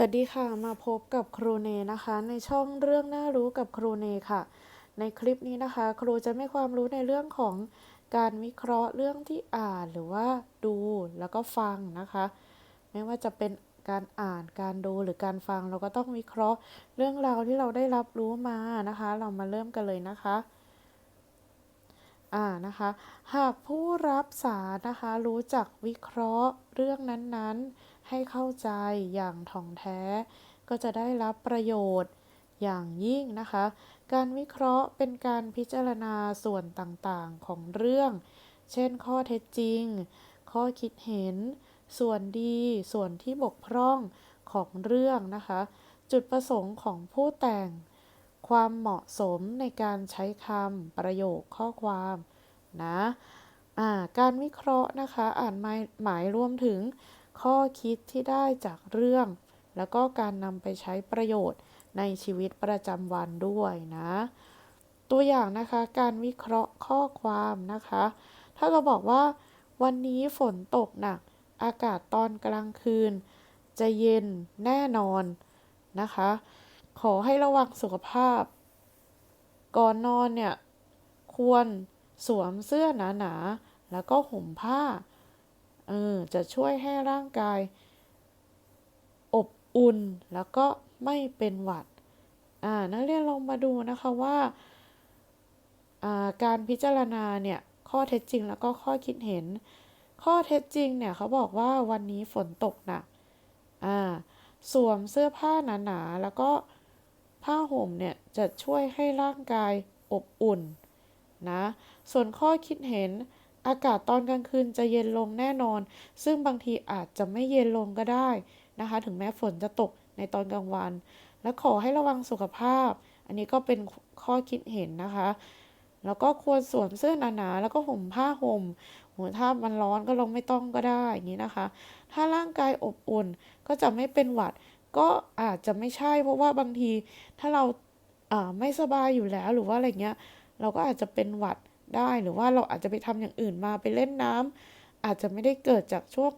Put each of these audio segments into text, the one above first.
สวัสดีค่ะ มาพบกับครูเนนะคะ ในช่องเรื่องน่ารู้กับครูเนค่ะ ในคลิปนี้นะคะ ครูจะไม่ความรู้ในเรื่องของการวิเคราะห์เรื่องที่อ่านหรือว่าดูแล้วก็ฟังนะคะ ไม่ว่าจะเป็นการอ่านการดูหรือการฟังเราก็ต้องวิเคราะห์เรื่องราวที่เราได้รับรู้มานะคะ เรามาเริ่มกันเลยนะคะอ่านะคะ หากผู้รับสารนะคะรู้จักวิเคราะห์เรื่องนั้นๆ ให้เข้าใจอย่างถ่องแท้ ก็จะได้รับประโยชน์อย่างยิ่งนะคะ การวิเคราะห์เป็นการพิจารณาส่วนต่างๆของเรื่อง เช่นข้อเท็จจริง ข้อคิดเห็น ส่วนดี ส่วนที่บกพร่องของเรื่องนะคะ จุดประสงค์ของผู้แต่ง ความเหมาะสมในการใช้คำประโยคข้อความนะการวิเคราะห์นะคะ อ่านหมายหมายรวมถึง ข้อคิดที่ได้จากเรื่อง แล้วก็การนำไปใช้ประโยชน์ในชีวิตประจำวันด้วยนะ ตัวอย่างนะคะการวิเคราะห์ข้อความนะคะ ถ้าเราบอกว่า วันนี้ฝนตกหนัก อากาศตอนกลางคืน จะเย็นแน่นอนนะคะ ขอให้ระวังสุขภาพ ก่อนนอนเนี่ย ควรสวมเสื้อหนาๆ แล้วก็ห่มผ้า เออจะช่วยให้ร่างกาย อบอุ่นแล้วก็ไม่เป็นหวัด อ่านักเรียนลองมาดูนะคะว่าาการพิจารณาเนี่ยข้อเท็จจริงแล้วก็ข้อคิดเห็น ข้อเท็จจริงเนี่ยเขาบอกว่าวันนี้ฝนตกหนักอ่าสวมเสื้อผ้าหนาๆแล้วก็ผ้าห่มเนี่ยจะช่วยให้ร่างกายอบอุ่นนะ ส่วนข้อคิดเห็น อากาศตอนกลางคืนจะเย็นลงแน่นอน ซึ่งบางทีอาจจะไม่เย็นลงก็ได้นะคะ ถึงแม้ฝนจะตกในตอนกลางวัน และขอให้ระวังสุขภาพ อันนี้ก็เป็นข้อคิดเห็นนะคะ แล้วก็ควรสวมเสื้อหนาๆแล้วก็ห่มผ้าห่มหัวถ้ามันร้อนก็ลงไม่ต้องก็ได้อย่างนี้นะคะ ถ้าร่างกายอบอุ่นก็จะไม่เป็นหวัด ก็อาจจะไม่ใช่ เพราะว่าบางทีถ้าเราไม่สบายอยู่แล้วหรือว่าอะไรเงี้ย เราก็อาจจะเป็นหวัด ได้หรือว่าเราอาจจะไปทำอย่างอื่นมาไปเล่นน้ำอาจจะไม่ได้เกิดจากช่วง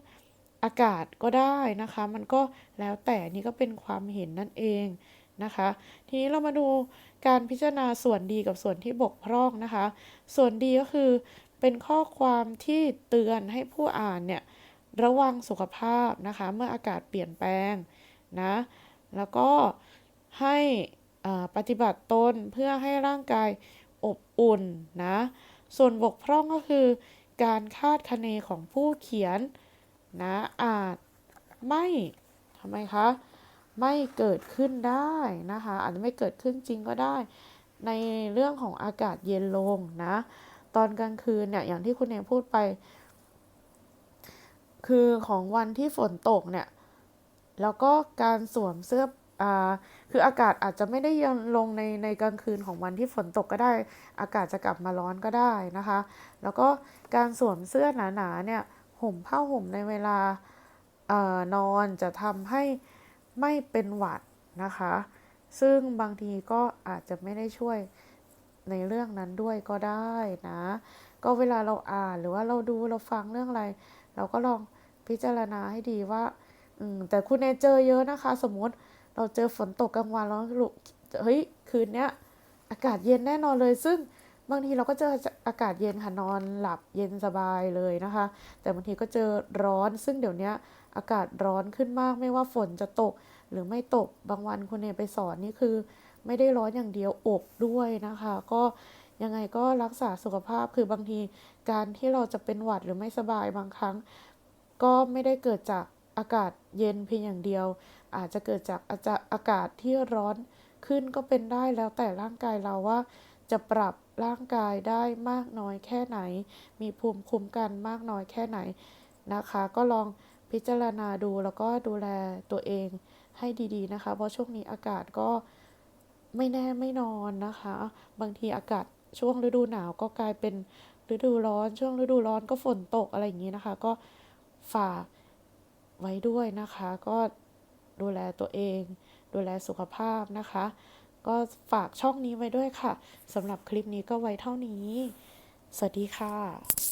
อากาศก็ได้นะคะ มันก็แล้วแต่นี่ก็เป็นความเห็นนั่นเองนะคะ ทีนี้เรามาดูการพิจารณาส่วนดีกับส่วนที่บกพร่องนะคะ ส่วนดีก็คือเป็นข้อความที่เตือนให้ผู้อ่านเนี่ยระวังสุขภาพนะคะ เมื่ออากาศเปลี่ยนแปลงนะแล้วก็ให้ปฏิบัติตนเพื่อให้ร่างกาย อบอุ่นนะ ส่วนบกพร่องก็คือ การคาดคะเนของผู้เขียนนะอาจไม่ทำไมคะไม่เกิดขึ้นได้นะคะอาจจะไม่เกิดขึ้นจริงก็ได้ ในเรื่องของอากาศเย็นลงนะ ตอนกลางคืนเนี่ยอย่างที่คุณเองพูดไป คือของวันที่ฝนตกเนี่ย แล้วก็การสวมเสื้อ คืออากาศอาจจะไม่ได้ยังลงในในกลางคืนของวันที่ฝนตกก็ได้ อากาศจะกลับมาร้อนก็ได้นะคะ แล้วก็การสวมเสื้อหนาๆเนี่ยห่มผ้าห่มในเวลานอนจะทำให้ไม่เป็นหวัดนะคะ ซึ่งบางทีก็อาจจะไม่ได้ช่วยในเรื่องนั้นด้วยก็ได้นะ ก็เวลาเราอ่านหรือว่าเราดูเราฟังเรื่องอะไร เราก็ลองพิจารณาให้ดีว่าแต่คุณเนเจอเยอะนะคะ สมมติ เราเจอฝนตกกลางวันแล้วลูกเฮ้ยคืนเนี้ยอากาศเย็นแน่นอนเลย ซึ่งบางทีเราก็เจออากาศเย็นค่ะนอนหลับเย็นสบายเลยนะคะ แต่บางทีก็เจอร้อน ซึ่งเดี๋ยวนี้อากาศร้อนขึ้นมาก ไม่ว่าฝนจะตกหรือไม่ตกบางวันคุณเนไปสอนนี่คือ ไม่ได้ร้อนอย่างเดียวอบด้วยนะคะ ก็ยังไงก็รักษาสุขภาพคือบางทีการที่เราจะเป็นหวัดหรือไม่สบายบางครั้ง ก็ไม่ได้เกิดจากอากาศเย็นเพียงอย่างเดียว อาจจะเกิดจากอากาศที่ร้อนขึ้นก็เป็นได้แล้วแต่ร่างกายเราว่า จะปรับร่างกายได้มากน้อยแค่ไหน มีภูมิคุ้มกันมากน้อยแค่ไหนนะคะ ก็ลองพิจารณาดูแล้วก็ดูแลตัวเองให้ดีๆนะคะ เพราะช่วงนี้อากาศก็ไม่แน่ไม่นอนนะคะ บางทีอากาศช่วงฤดูหนาวก็กลายเป็นฤดูร้อน ช่วงฤดูร้อนก็ฝนตกอะไรอย่างนี้นะคะ ก็ฝากไว้ด้วยนะคะ ก็ ดูแลตัวเอง ดูแลสุขภาพนะคะ ก็ฝากช่องนี้ไว้ด้วยค่ะสำหรับคลิปนี้ก็ไว้เท่านี้ สวัสดีค่ะ